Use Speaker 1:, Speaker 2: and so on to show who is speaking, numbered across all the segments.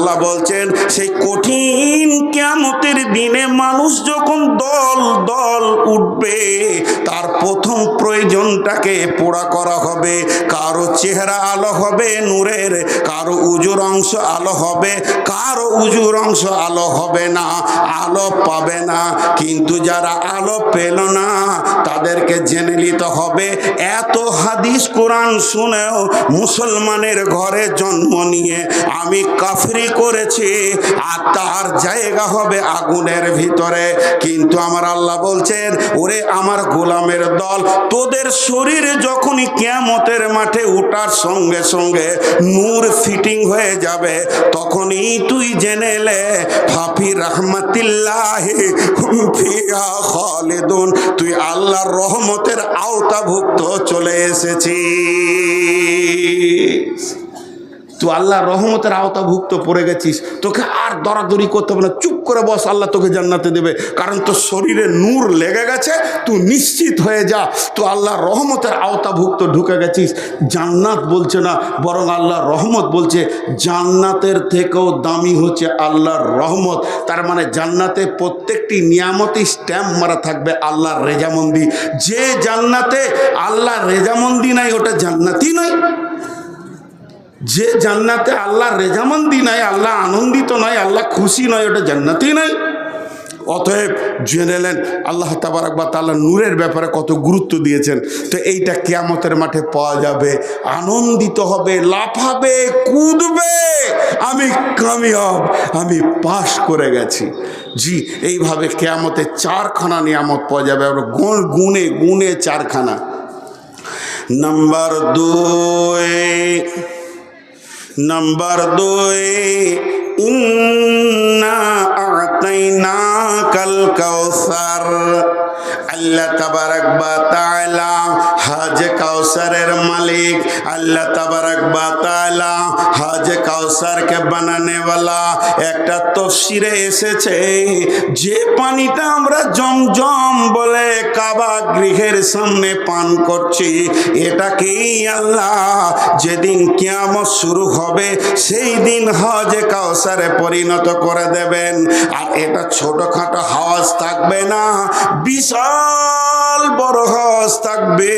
Speaker 1: আল্লাহ বলছেন, সেই কঠিন কেমতের দিনে মানুষ যখন দল দল উঠবে, তার প্রথম প্রয়োজনটাকে পোড়া করা হবে। কারও চেহারা আলো হবে নূরের, কারও উজুর অংশ আলো হবে, কারও উজুর অংশ আলো হবে না, আলো পাবে না। কিন্তু যারা আলো পেল না, তাদেরকে জেনে নিতে হবে, এত হাদিস কোরআন শুনেও মুসলমানের ঘরে জন্ম নিয়ে আমি কাফরি করেছি, আর তার জায়গা হবে আগুনের ভিতরে। কিন্তু আমার আল্লাহ বলছেন, ওরে আমার গোলামের দল, তোদের যখনই মাঠে উঠার সঙ্গে সঙ্গে নূর ফিটিং হয়ে যাবে, তখনই তুই জেনে লে, ফাফি তুই আল্লাহর রহমতের আওতাভুক্ত চলে এসেছিস। তুই আল্লাহ রহমতের আওতাভুক্ত পড়ে গেছিস, তোকে আর দরাদরি করতে হবে না। চুপ করে বস, আল্লাহ তোকে জান্নাতে দেবে। কারণ তোর শরীরে নূর লেগে গেছে, তুই নিশ্চিত হয়ে যা তো আল্লাহ রহমতের আওতাভুক্ত ঢুকে গেছিস। জান্নাত বলছে না, বরং আল্লাহ রহমত বলছে, জান্নাতের থেকেও দামি হচ্ছে আল্লাহর রহমত। তার মানে জান্নাতে প্রত্যেকটি নিয়ামতেই স্ট্যাম্প মারা থাকবে আল্লাহর রেজামন্দি। যে জান্নাতে আল্লাহর রেজামন্দি নাই, ওটা জান্নাতই নয়। যে জান্নাতে আল্লাহ রেজামন্দি নয় আল্লাহ আনন্দিত নয় আল্লাহ খুশি নয় ওটা জান্নাতি নয় অতএব জেনে নেন, আল্লাহ তাবারাক বা তাল্লাহ নূরের ব্যাপারে কত গুরুত্ব দিয়েছেন। তো এইটা কেয়ামতের মাঠে পাওয়া যাবে। আনন্দিত হবে, লাফাবে, কুদবে, আমি কামিয়াব, আমি পাশ করে গেছি। জি, এইভাবে কেয়ামতে চারখানা নিয়ামত পাওয়া যাবে। আমরা গুণে গুণে চারখানা। নাম্বার দুই নাম্বার দুই ইন্না আতাইনা কাল কাউসার আল্লাহ তাবারাক বা হাজে কাউসারের মালিক। আল্লাহ তাবারাক বা তাআলা হাজে কাউসারকে বানানে वाला একটা তফসিরে এসেছে। যে পানিটা আমরা জমজম বলে কাবা গৃহের সামনে পান করছি, এটাকেই আল্লাহ যেদিন কিয়ামত শুরু হবে, সেই দিন হজে কাউসারে পরিণত করে দেবেন। আর এটা ছোটখাটো হাওয়াজ থাকবে না। বিশাল বড় হাওয়াজ থাকবে।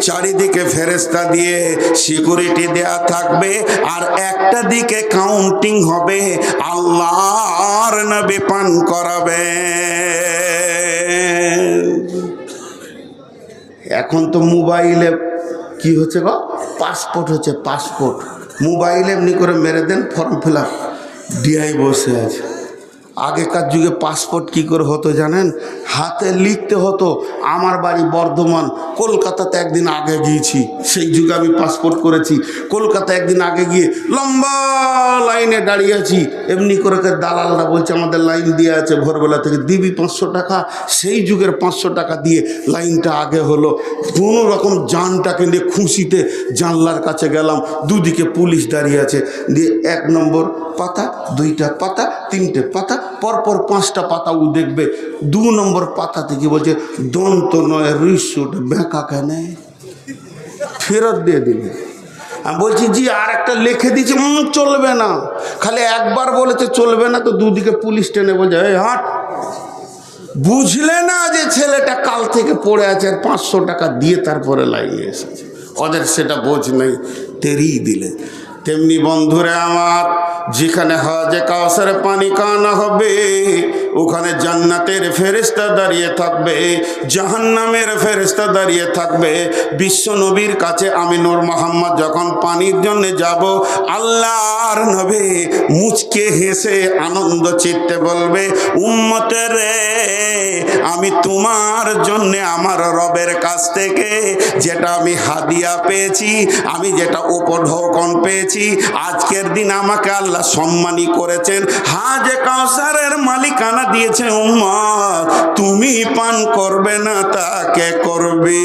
Speaker 1: চারিদিকে ফেরেস্তা দিয়ে সিকিউরিটি দেয়া থাকবে। আর একটা দিকে কাউন্টিং হবে। আল্লাহর নবী পান করাবে এখন তো মোবাইলে কি হচ্ছে গো? পাসপোর্ট হচ্ছে পাসপোর্ট। মোবাইলে এমনি করে মেরে দেন ফর্ম ফিল আপ ডিআই বসে আছে। আগেকার যুগে পাসপোর্ট কি করে হতো জানেন? হাতে লিখতে হতো, আমার বাড়ি বর্ধমান, কলকাতাতে একদিন আগে গিয়েছি। সেই যুগে আমি পাসপোর্ট করেছি। কলকাতা একদিন আগে গিয়ে লম্বা লাইনে দাঁড়িয়ে আছি। এমনি করে দালালরা বলছে, আমাদের লাইন দিয়ে আছে ভোরবেলা থেকে। দিবি পাঁচশো টাকা? সেই যুগের পাঁচশো টাকা দিয়ে লাইনটা আগে হলো। কোনো রকম যানটাকে নিয়ে খুশিতে জানলার কাছে গেলাম। দুদিকে পুলিশ দাঁড়িয়ে আছে। দিয়ে এক নম্বর পাতা, দুইটা পাতা, তিনটে পাতা পরপর পাঁচটা পাতা ও দেখবে। দু নম্বর পাতা থেকে বলছে, দন্ত নয় রিসুট বেঁকা কেন? ফেরত দিয়ে দিলে আমি বলছি, জি, আর একটা লিখে দিয়েছি চলবে না। খালি একবার বলেছে চলবে না, তো দুদিকে পুলিশ টেনে বলছে, এই, হাট। বুঝলে না যে ছেলেটা কাল থেকে পড়ে আছে আর পাঁচশো টাকা দিয়ে তারপরে লাইনে এসেছে। ওদের সেটা বোঝ নেই, তেরিয়ে দিলে। তেমনি বন্ধুরে আমার যেখানে হজে কাউসারে পানি কানা হবে ওখানে জান্নাতের ফেরেস্তা দাঁড়িয়ে থাকবে, জাহান্নামের ফেরেস্তা দাঁড়িয়ে থাকবে। বিশ্ব নবীর কাছে আমি নূর মোহাম্মদ যখন পানির জন্য যাব, আল্লাহর নবী মুচকে হেসে আনন্দ চিত্তে বলবে, উম্মতের রে, আমি তোমার জন্যে আমার রবের কাছ থেকে যেটা আমি হাদিয়া পেয়েছি, আমি যেটা উপঢৌকন পেয়েছি, আজকের দিন আমাকে আল্লাহ সম্মানী করেছেন। হাজে কাউসারের মালিকানা দিয়েছে উম্মা তুমি পান করবে না তাকে করবে?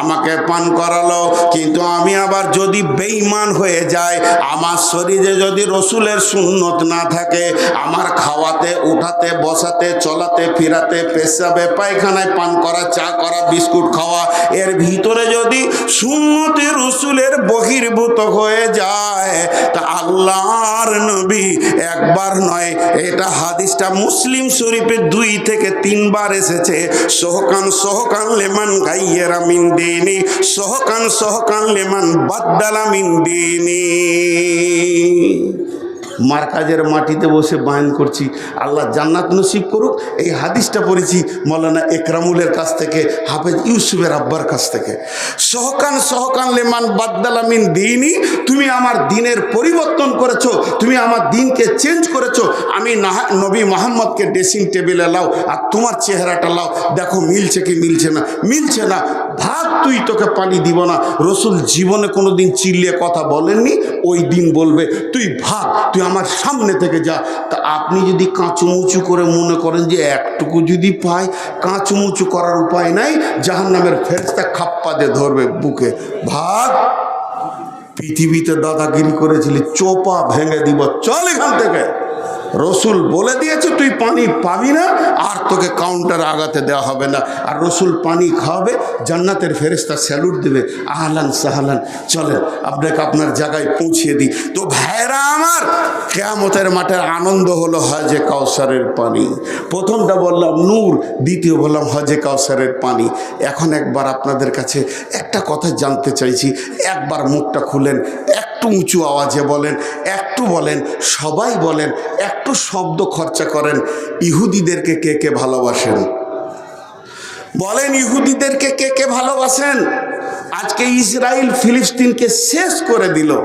Speaker 1: আমাকে পান করালো, কিন্তু আমি আবার যদি বেঈমান হয়ে যাই, আমার শরীরে যদি রসুলের সুন্নত না থাকে, আমার খাওয়াতে, উঠাতে, বসাতে, চলাতে, ফিরাতে, পেশাবে, পায়খানায় পান করা, চা করা, বিস্কুট খাওয়া, এর ভিতরে যদি সুন্নতে রসুলের বহির্ভূত হয়ে যায়, তা আল্লাহর নবী একবার নয়, এটা হাদিসটা মুসলিম শরীফে দুই থেকে তিনবার এসেছে সহকান সহকান লেমান গাইয়েরা মিন দিনি সহকান সহকান লেমান বাদ্দালা মিন দিনি।
Speaker 2: মার্কাজের মাটিতে বসে বায়ন করছি। আল্লাহ জান্নাত নসিব করুক, এই হাদিসটা পড়েছি মৌলানা একরামুলের কাছ থেকে, হাফেজ ইউসুফের আব্বার কাছ থেকে। সহকান সহকান লেমান বাদ্দালামিন দিনই তুমি আমার দিনের পরিবর্তন করেছ, তুমি আমার দিনকে চেঞ্জ করেছ, আমি নাহা- নবী মোহাম্মদকে ড্রেসিং টেবিলে লাও, আর তোমার চেহারাটা লাও। দেখো মিলছে কি মিলছে না? মিলছে না। ভাগ তুই তোকে পানি দিব না। রসুল জীবনে কোনো দিন চিল্লিয়ে কথা বলেননি, ওই দিন বলবে, তুই ভাগ, তুই আমার সামনে থেকে যা। তা আপনি যদি কাঁচুমুচু করে মনে করেন যে একটুকু যদি পাই কাঁচুমুচু করার উপায় নাই জাহান নামের ফেরস্তা খাপ্পা দিয়ে ধরবে বুকে। ভাগ। পৃথিবীতে দাদাগিরি করেছিলি, চোপা ভেঙে দিব, চল এখান থেকে। রসুল বলে দিয়েছে, তুই পানি পাবি না আর তোকে কাউন্টার আগাতে দেওয়া হবে না। আর রসুল পানি খাওয়াবে, জান্নাতের ফেরেস্তা স্যালুট দেবে, আহলান সাহালান, চলেন, আপনাকে আপনার জায়গায় পৌঁছিয়ে দিই। তো ভাইরা আমার, কেয়ামতের মাঠের আনন্দ হলো হজে কাউসারের পানি। প্রথমটা বললাম নূর, দ্বিতীয় বললাম হজে কাউসারের পানি। এখন একবার আপনাদের কাছে একটা কথা জানতে চাইছি, একবার মুখটা খুলেন একটু উঁচু আওয়াজে বলেন, একটু বলেন, সবাই বলেন, একটু শব্দ খরচা করেন, ইহুদিদেরকে কে কে ভালোবাসেন? বলেন, ইহুদিদেরকে কে কে ভালোবাসেন? আজকে ইসরায়েল ফিলিস্তিনকে শেষ করে দিল।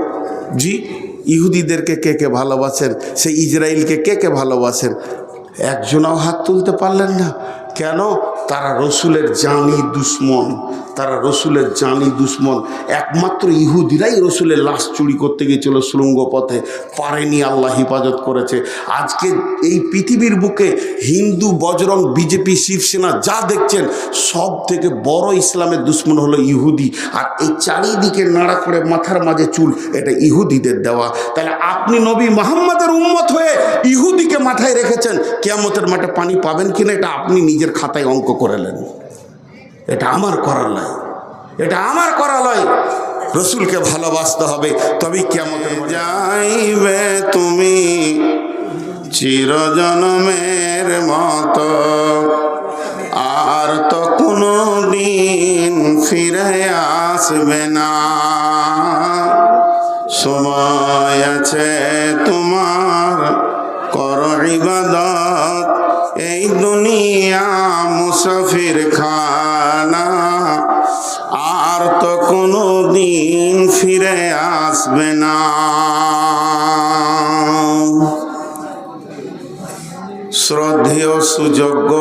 Speaker 2: জি, ইহুদিদেরকে কে কে ভালোবাসেন? সেই ইসরায়েলকে কে কে ভালোবাসেন? একজনাও হাত তুলতে পারলেন না। কেন? তারা রসুলের জানি দুশ্মন। তারা রসুলের জানি দুশ্মন। একমাত্র ইহুদিরাই রসুলের লাশ চুরি করতে গিয়েছিল সুরঙ্গ পথে। পারেনি আল্লাহ হেফাজত করেছে। আজকে এই পৃথিবীর বুকে হিন্দু, বজরং, বিজেপি, শিবসেনা যা দেখছেন, সব থেকে বড় ইসলামের দুশ্মন হলো ইহুদি। আর এই চারিদিকে নাড়া করে মাথার মাঝে চুল, এটা ইহুদিদের দেওয়া। তাহলে আপনি নবী মোহাম্মদের উম্মত হয়ে ইহুদিকে মাথায় রেখেছেন, কেয়ামতের মাঠে পানি পাবেন কিনা, এটা আপনি নিজের খাতায় অঙ্ক করেলেন এটা আমার করার নয় এটা আমার করা নয় রসুলকে ভালোবাসতে হবে, তবেই কেমন
Speaker 1: যাইবে তুমি চিরজনমের মতো, আর তো কোনো দিন ফিরে আসবে না। সময় আছে তোমার, কর ইবাদত। এই দুনিয়া মুসাফির খানা। কোনো দিন ফিরে আসবে না। শ্রদ্ধেয়, সুযোগ্য,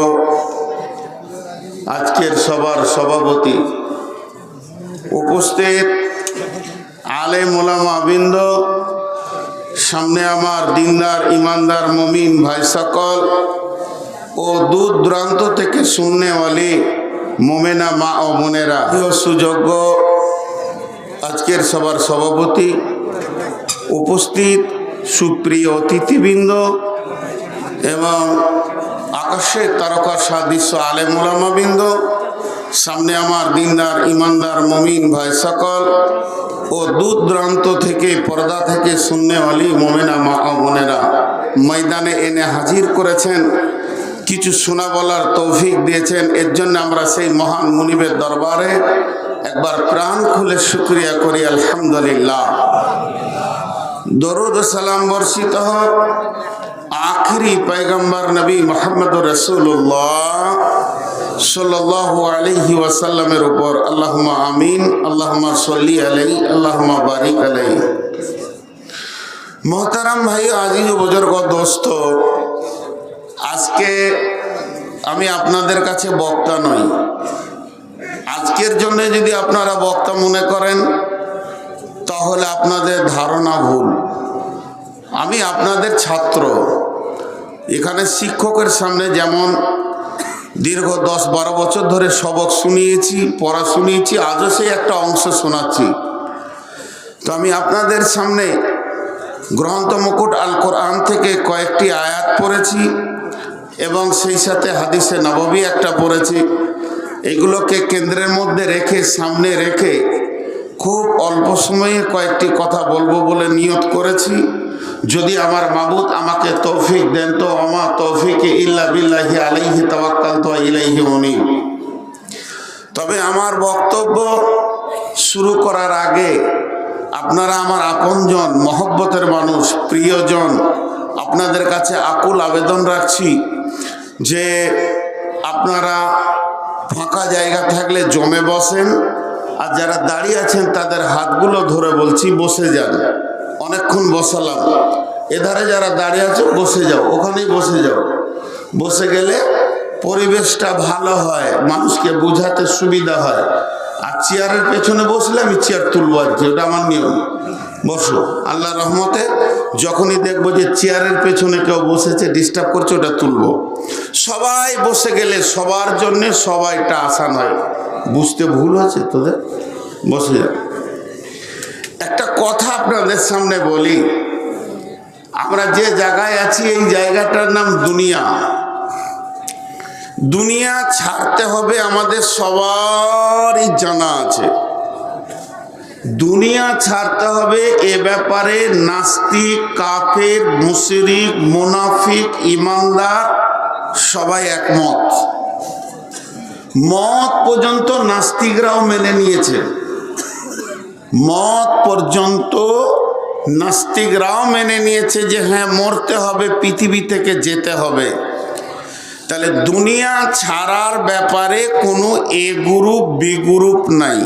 Speaker 1: আজকের সবার সভাপতি উপস্থিত আলে মোলামা বৃন্দ, সামনে আমার দিনদার, ইমানদার, মমিন ভাই সকল ও দূর দূরান্ত থেকে শুননেওয়ালি মোমেনা মা ও প্রিয় সুযোগ্য আজকের সবার সভাপতি উপস্থিত সুপ্রিয় অতিথিবৃন্দ এবং আকাশের তারকা সাদৃশ্য আলেম ওলামাবৃন্দ সামনে আমার দিনদার, ইমানদার, মমিন ভাই সকল ও দূর দূরান্ত থেকে, পর্দা থেকে শূন্যওয়ালি মোমেনা মা বোনেরা ময়দানে এনে হাজির করেছেন। কিছু শোনা বলার তৌফিক দিয়েছেন। এর জন্য আমরা সেই মহান মুনিবের দরবারে একবার প্রাণ খুলে শুক্রিয়া করি, আলহামদুলিল্লাহ। দরুদ সালাম বর্ষিত হোক। আখরি নবী মোহাম্মদ রসুল্লাহ ওয়াসাল্লামের উপর। আমিন বারিক আলাই ভাই দোস্ত, আজকে আমি আপনাদের কাছে বক্তা নই। আজকের জন্য যদি আপনারা বক্তা মনে করেন, তাহলে আপনাদের ধারণা ভুল। আমি আপনাদের ছাত্র। এখানে শিক্ষকের সামনে যেমন দীর্ঘ দশ বারো বছর ধরে সবক শুনিয়েছি, পড়া শুনিয়েছি, আজও সেই একটা অংশ শোনাচ্ছি। তো আমি আপনাদের সামনে গ্রন্থ মুকুট আল কোরআন থেকে কয়েকটি আয়াত পড়েছি এবং সেই সাথে হাদিসে নববী একটা পড়েছি। এগুলোকে কেন্দ্রের মধ্যে রেখে, সামনে রেখে খুব অল্প সময়ে কয়েকটি কথা বলব বলে নিয়ত করেছি। যদি আমার মাবুদ আমাকে তৌফিক দেন, তো আমার তৌফিকে ইল্লা বিল্লাহি আলাইহি তাওয়াক্কাল তো ইলাইহি উনিব। তবে আমার বক্তব্য শুরু করার আগে আপনারা আমার আপনজন, মহব্বতের মানুষ, প্রিয়জন, আপনাদের কাছে আকুল আবেদন রাখছি যে আপনারা ফাঁকা জায়গা থাকলে জমে বসেন। আর যারা দাঁড়িয়ে আছেন, তাদের হাতগুলো ধরে বলছি, বসে যান। অনেকক্ষণ বসালাম। এধারে যারা দাঁড়িয়ে আছে বসে যাও। ওখানেই বসে যাও। বসে গেলে পরিবেশটা ভালো হয়। মানুষকে বোঝাতে সুবিধা হয়। আর চেয়ারের পেছনে বসলে আমি চেয়ার তুলবো আর কি ওটা আমার নিয়ম। বসো আল্লাহ রহমতে যখনই দেখব যে চেয়ারের পেছনে কেউ বসেছে ডিস্টার্ব করছে, ওটা তুলবো। সবাই বসে গেলে সবার জন্যে সবাইটা আসান হয়। বুঝতে ভুল হচ্ছে তোদের? বসে যা একটা কথা আপনাদের সামনে বলি। আমরা যে জায়গায় আছি, এই জায়গাটার নাম দুনিয়া। দুনিয়া ছাড়তে হবে আমাদের সবারই জানা আছে। দুনিয়া ছাড়তে হবে এ ব্যাপারে নাস্তিক, কাফের, মুশরিক, মুনাফিক, ইমানদার সবাই একমত। মত পর্যন্ত নাস্তিকরাও মেনে নিয়েছে। মত পর্যন্ত নাস্তিকরাও মেনে নিয়েছে যে হ্যাঁ মরতে হবে, পৃথিবী থেকে যেতে হবে। তাহলে দুনিয়া ছাড়ার ব্যাপারে কোনো এ গ্রুপ, বি গ্রুপ নাই।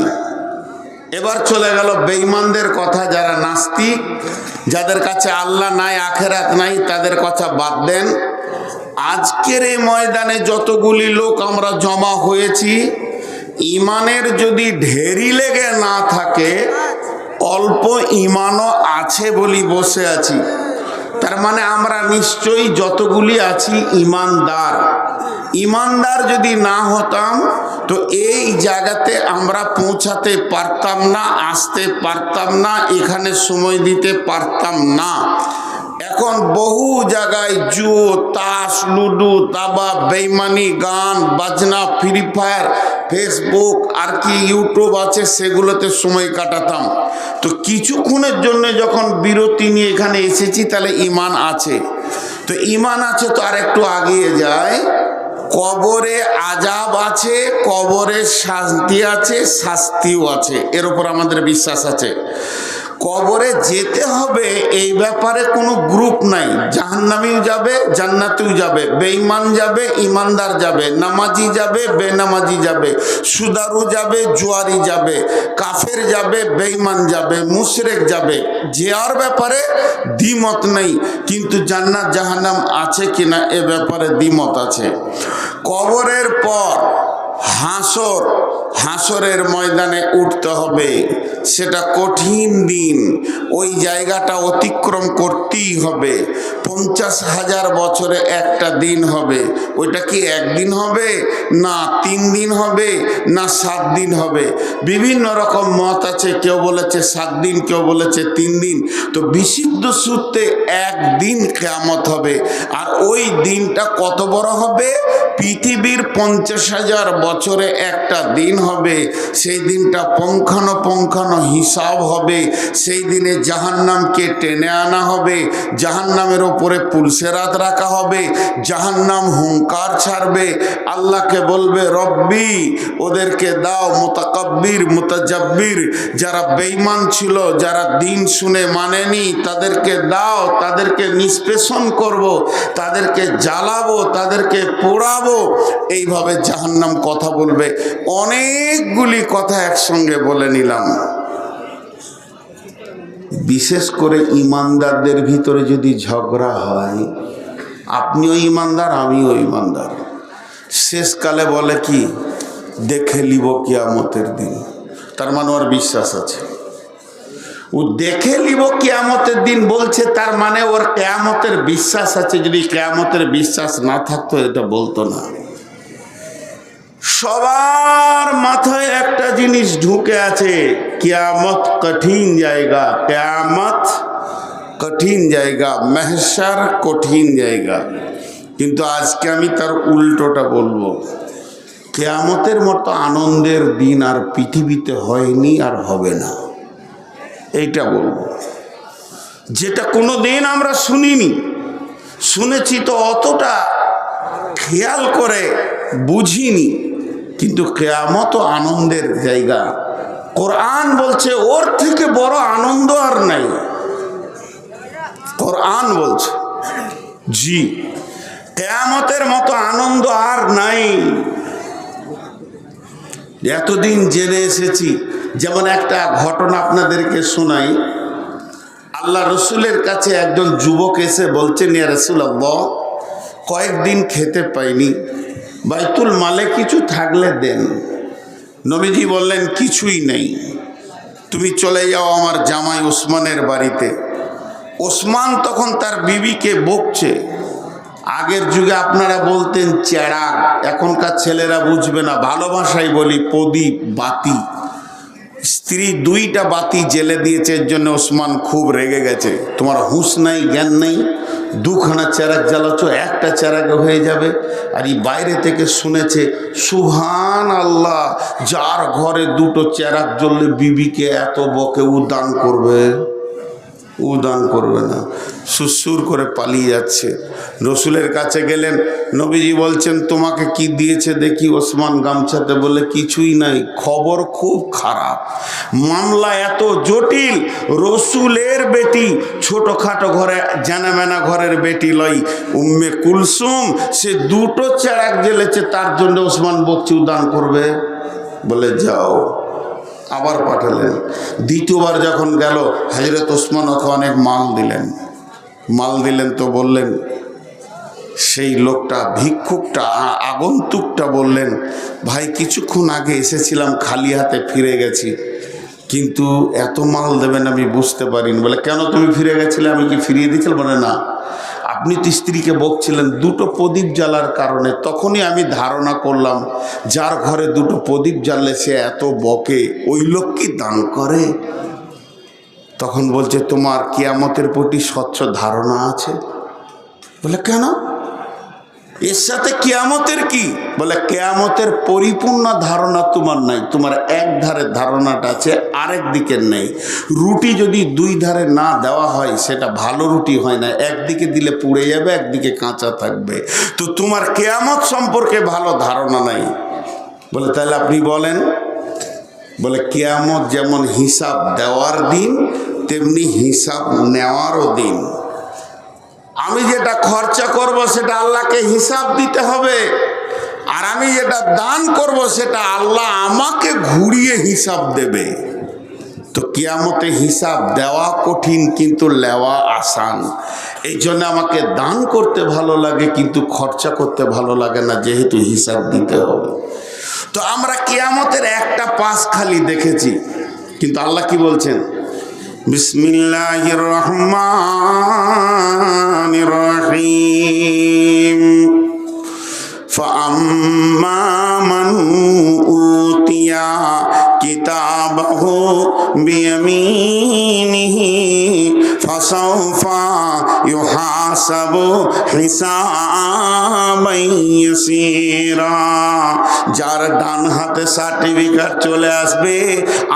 Speaker 1: এবার চলে গেল বেঈমানদের কথা, যারা নাস্তিক, যাদের কাছে আল্লাহ নাই, আখেরাত নাই, তাদের কথা বাদ দেন। আজকের এই ময়দানে যতগুলি লোক আমরা জমা হয়েছি ইমানের যদি ঢেরি লেগে না থাকে, অল্প ইমানও আছে বলি বসে আছি। তার মানে আমরা নিশ্চয়ই যতগুলি আছি ইমানদার ইমানদার যদি না হতাম তো এই জায়গাতে আমরা পৌঁছাতে পারতাম না, আসতে পারতাম না, এখানে সময় দিতে পারতাম না। এখন বহু জায়গায় জুয়ো, তাস, লুডু, দাবা, বেইমানি, গান, বাজনা, ফ্রি ফায়ার, ফেসবুক, আর কি ইউটিউব আছে, সেগুলোতে সময় কাটাতাম। তো কিছুক্ষণের জন্য যখন বিরতি নিয়ে এখানে এসেছি, তাহলে ইমান আছে। তো ইমান আছে তো আর একটু আগিয়ে যায়। কবরে আজাব আছে, কবরে শান্তি আছে, শাস্তিও আছে। এর উপর আমাদের বিশ্বাস আছে। কবরে যেতে হবে, এই ব্যাপারে কোনো গ্রুপ নাই। জাহান্নামিও যাবে, জান্নাতেও যাবে। বেঈমান যাবে ইমানদার যাবে। নামাজি যাবে, বেনামাজি যাবে। সুদারু যাবে, জুয়ারি যাবে। কাফের যাবে, বেঈমান যাবে, মুশরেক যাবে। যাওয়ার ব্যাপারে দ্বিমত নেই, কিন্তু জান্নাত, জাহান্নাম আছে কিনা, এ ব্যাপারে দ্বিমত আছে। কবরের পর হাসর হাসরের ময়দানে উঠতে হবে। সেটা কঠিন দিন। ওই জায়গাটা অতিক্রম করতেই হবে। পঞ্চাশ হাজার বছরে একটা দিন হবে। ওইটা কি একদিন হবে? না তিন দিন হবে? না সাত দিন হবে? বিভিন্ন রকম মত আছে। কেউ বলেছে সাত দিন, কেউ বলেছে তিন দিন। তো বিশুদ্ধ সূত্রে একদিন কেয়ামত হবে। আর ওই দিনটা কত বড় হবে? পৃথিবীর পঞ্চাশ হাজার বছরে একটা দিন হবে, সেই দিনটা পঙ্খানো হিসাব হবে, সেই দিনে জাহান্নামকে টেনে আনা হবে, জাহান্নামের ওপরে পুলসেরাত রাখা হবে, জাহান্নাম হুঙ্কার ছাড়বে, আল্লাহকে বলবে, রব্বি, ওদেরকে দাও মোতাকাব্বির, মোতাজাব্বির, যারা বেইমান ছিল, যারা দিন শুনে মানেনি, তাদেরকে দাও, তাদেরকে নিষ্পেষণ করব, তাদেরকে জ্বালাবো, তাদেরকে পোড়াবো। এইভাবে জাহান্নাম কথা বলবে। অনেকগুলি কথা একসঙ্গে বলে নিলাম। বিশেষ করে ইমানদারদের ভিতরে যদি ঝগড়া হয়, আপনিও ইমানদার, আমিও ইমানদার। শেষকালে বলে কি, দেখে লিব কিয়ামতের দিন। তার মানে ওর বিশ্বাস আছে। ও দেখে নিব কেয়ামতের দিন বলছে, তার মানে ওর কেয়ামতের বিশ্বাস আছে। যদি কেয়ামতের বিশ্বাস না থাকতো, এটা বলতো না। সবার মাথায় একটা জিনিস ঢুকে আছে, কেয়ামত কঠিন জায়গা, কেয়ামত কঠিন জায়গা, মেহসার কঠিন জায়গা। কিন্তু আজকে আমি তার উল্টোটা বলব। কেয়ামতের মতো আনন্দের দিন আর পৃথিবীতে হয়নি আর হবে না। এইটা বলব। যেটা কোনো দিন আমরা শুনিনি, শুনেছি তো অতটা খেয়াল করে বুঝিনি। কিন্তু কেয়ামত আনন্দের জায়গা। কোরআন বলছে, ওর থেকে বড় আনন্দ আর নাই। কোরআন বলছে, জি, কেয়ামতের মতো আনন্দ আর নাই। এতদিন জেনে এসেছি, যেমন একটা ঘটনা আপনাদেরকে শোনাই। আল্লাহ রসুলের কাছে একজন যুবক এসে বলছেন, ইয়া রসুল আল্লাহ কয়েকদিন খেতে পাইনি। বাইতুল মালে কিছু থাকলে দেন। নবীজি বললেন, কিছুই নেই। তুমি চলে যাও আমার জামাই ওসমানের বাড়িতে। ওসমান তখন তার বিবিকে বকছে। আগের যুগে আপনারা বলতেন, চেরাগ, এখনকার ছেলেরা বুঝবে না। ভালোবাসাই বলি, প্রদীপ, বাতি। স্ত্রী দুইটা বাতি জেলে দিয়েছে, এর জন্য ওসমান খুব রেগে গেছে। তোমার হুঁশ নাই, জ্ঞান নাই, দুখানা চেরাক জ্বালাচ্ছ, একটা চেরাক হয়ে যাবে। আর এই বাইরে থেকে শুনেছে সুহান আল্লাহ যার ঘরে দুটো চেরাক জ্বললে বিবিকে এত বকে উদান করবে। উদান করবে না। সুসুর করে পালিয়ে যাচ্ছে। রসুলের কাছে গেলেন, নবীজি বলছেন, তোমাকে কি দিয়েছে দেখি ওসমান গামছাতে? বলে, কিছুই নাই, খবর খুব খারাপ। মামলা এত জটিল, রসুলের বেটি, ছোটোখাটো ঘরে, জানামেনা ঘরের বেটি লই, উম্মে কুলসুম, সে দুটো চেরাক জ্বেলেছে, তার জন্য ওসমান বকছি উদান করবে? বলে, যাও। আবার পাঠালেন। দ্বিতীয়বার যখন গেল হজরত ওসমান ওকে অনেক মাল দিলেন। মাল দিলেন তো বললেন, সেই লোকটা, ভিক্ষুকটা আগন্তুকটা বললেন, ভাই, কিছুক্ষণ আগে এসেছিলাম, খালি হাতে ফিরে গেছি। কিন্তু এত মাল দেবেন আমি বুঝতে পারিনি। বলে, কেন তুমি ফিরে গেছিলে? আমি কি ফিরিয়ে দিয়েছিলাম বলে, না। আপনি তো স্ত্রীকে বকছিলেন, দুটো প্রদীপ জ্বালার কারণে। তখনই আমি ধারণা করলাম, যার ঘরে দুটো প্রদীপ জ্বাললে সে এত বকে, ওই লোক কি দান করে? তখন বলছে, তোমার কিয়ামতের প্রতি স্বচ্ছ ধারণা আছে? বলে, কেন? এর সাথে কেয়ামতের কি? বলে কেয়ামতের পরিপূর্ণ ধারণা তোমার নাই, তোমার এক ধারের ধারণাটা আছে, আরেক দিকের নেই। রুটি যদি দুই ধারে না দেওয়া হয়, সেটা ভালো রুটি হয় না, একদিকে দিলে পুড়ে যাবে, একদিকে কাঁচা থাকবে। তো তোমার কেয়ামত সম্পর্কে ভালো ধারণা নাই। বলে তাহলে আপনি বলেন, বলে কেয়ামত যেমন হিসাব দেওয়ার দিন, তেমনি হিসাব নেওয়ারও দিন। আমি যেটা খরচা করব সেটা আল্লাহকে হিসাব দিতে হবে। আর আমি যেটা দান করব সেটা আল্লাহ আমাকে ঘুরিয়ে হিসাব দেবে। তো কিয়ামতে হিসাব দেওয়া কঠিন কিন্তু লেওয়া আসান। এই জন্য আমাকে দান করতে ভালো লাগে কিন্তু খরচা করতে ভালো লাগে না, যেহেতু হিসাব দিতে হবে। তো আমরা কিয়ামতের একটা পাশ খালি দেখেছি। কিন্তু আল্লাহ কি বলছেন? بسم الله الرحمن الرحيم فأما من أوتي كتابه بيمينه فسوف يحاسب ইউহাসাবু হিসাবাই যার ডান হাতে সার্টিফিকেট চলে আসবে,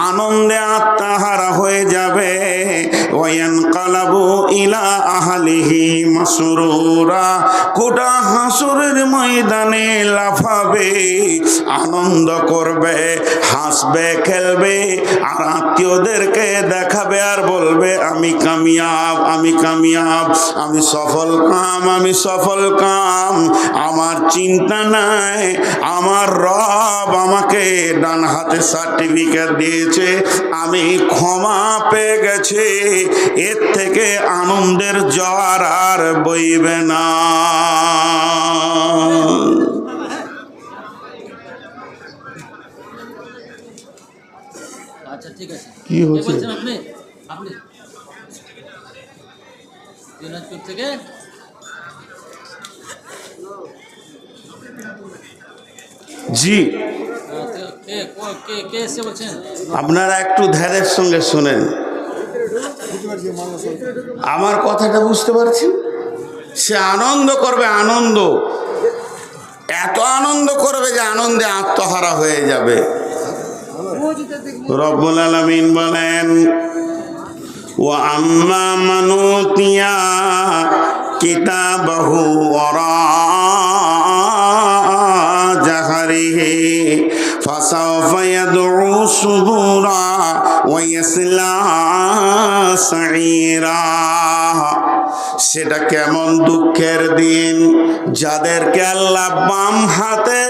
Speaker 1: আনন্দে আত্মাহারা হয়ে যাবে। কালাবু ইলা কোটা হাসুরের ময়দানে লাফাবে, আনন্দ করবে, হাসবে, খেলবে, আর আত্মীয়দেরকে দেখাবে আর বলবে, আমি কামিয়াব আমি কামিয়াব, আমি সব সফল কাম আমি সফল কাম। আমার চিন্তা নাই আমার রব আমাকে ডান হাতে সার্টিফিকেট দিয়েছে। আমি ক্ষমা পেয়ে গেছি এর থেকে আনন্দের জ্বর আর বইবে না।
Speaker 3: আচ্ছা
Speaker 2: কি
Speaker 3: কে
Speaker 2: দিনাজপুর থেকে।
Speaker 1: জি। আপনারা একটু ধ্যানের সঙ্গে শোনেন। আমার কথাটা বুঝতে পারছেন? সে আনন্দ করবে আনন্দ। এত আনন্দ করবে যে আনন্দে আত্মহারা হয়ে যাবে। রব্বুল আলমিন বলেন وأما من أوتي كتابه وراء جهره فسوف يدعو سبورا ويسلى سعيرا সেটা কেমন দুঃখের দিন? যাদেরকে আল্লাহ বাম হাতে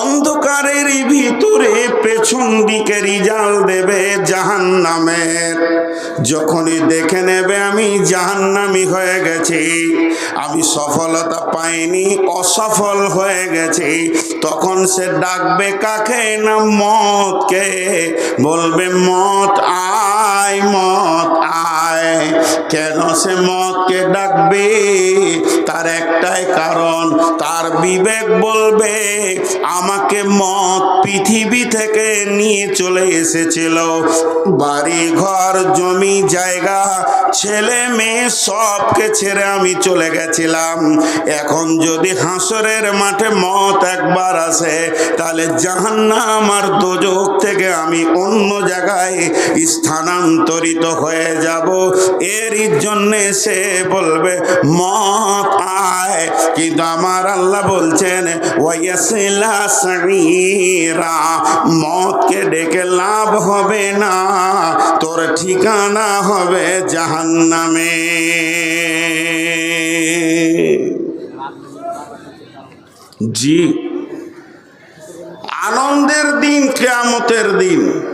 Speaker 1: অন্ধকারের ভিতরে পেছন দিকে রিজাল দেবে জাহান নামের যখনই দেখে নেবে আমি জাহান্নামি হয়ে গেছি, আমি সফলতা পাইনি, অসফল হয়ে গেছি, তখন সে ডাকবে কাকে না মতকে বলবে মত আয় মত আয় কেন সে মতকে ডাকবে? তার একটাই কারণ, তার বিবেক বলবে, আমাকে মত পৃথিবী থেকে নিয়ে চলে এসেছিল। বাড়ি ঘর জমি, জায়গা, ছেলে মেয়ে সবকে ছেড়ে আমি চলে গেছিলাম। এখন যদি হাসরের মাঠে মত একবার আসে, তাহলে জাহান্নাম আর দোজক থেকে আমি অন্য জায়গায় স্থানান্তরিত হয়ে যাব। এরই জন্যে সে বলবে, মত আয়। কিন্তু আমার আল্লাহ বলছেন ওয়াসিলা মতকে ডেকে লাভ হবে না। তোর ঠিকানা হবে জাহান্নামে। জি। আনন্দের দিন, কেয়ামতের দিন।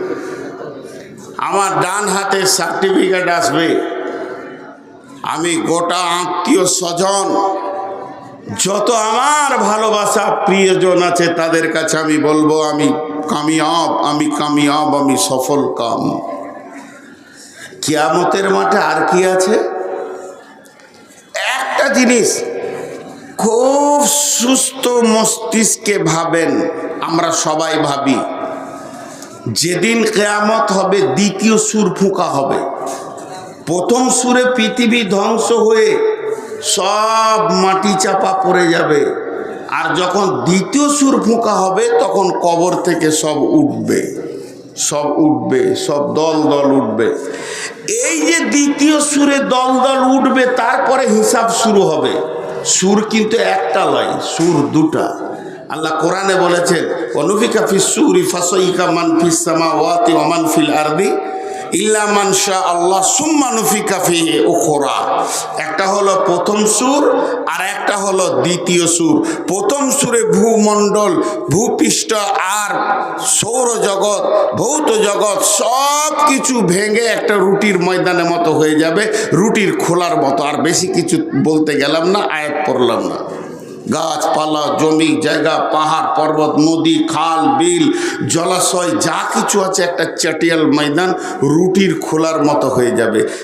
Speaker 1: আমার ডান হাতে সার্টিফিকেট আসবে। আমি গোটা আত্মীয় স্বজন, যত আমার ভালোবাসা প্রিয়জন আছে, তাদের কাছে আমি বলব, আমি কামিয়াব আমি কামিয়াব, আমি সফল কাম। কিয়ামতের মাঠে আর কি আছে? একটা জিনিস, খুব সুস্থ মস্তিষ্কে ভাবেন, আমরা সবাই ভাবি যেদিন কেয়ামত হবে, দ্বিতীয় সুর ফুঁকা হবে। প্রথম সুরে পৃথিবী ধ্বংস হয়ে সব মাটি চাপা পড়ে যাবে। আর যখন দ্বিতীয় সুর ফুঁকা হবে, তখন কবর থেকে সব উঠবে। সব উঠবে, সব দল দল উঠবে। এই যে দ্বিতীয় সুরে দল দল উঠবে, তারপরে হিসাব শুরু হবে। সুর কিন্তু একটা লয় সুর দুটা। আল্লাহ কোরআনে বলেছেন অনুফিকা ফিস সুরি ফাসইকা মান ফিস সামাওয়াতি ওয়া মান ফিল আরদি ইল্লা মান শাহ আল্লাহ সুম্মা নুফিকা ফিহি উখরা। একটা হলো প্রথম সুর, আর একটা হলো দ্বিতীয় সুর। প্রথম সুরে ভূমণ্ডল, ভূপৃষ্ঠ, আর সৌরজগৎ, ভৌত জগৎ সব কিছু ভেঙে একটা রুটির ময়দানের মতো হয়ে যাবে, রুটির খোলার মতো। আর বেশি কিছু বলতে গেলাম না, আয়াত পড়লাম না। গাছপালা, জমি, জায়গা, পাহাড়, পর্বত, নদী, খাল, বিল, জলাশয়, যা কিছু আছে একটা চ্যাটিয়াল ময়দান রুটির খোলার মতো হয়ে যাবে।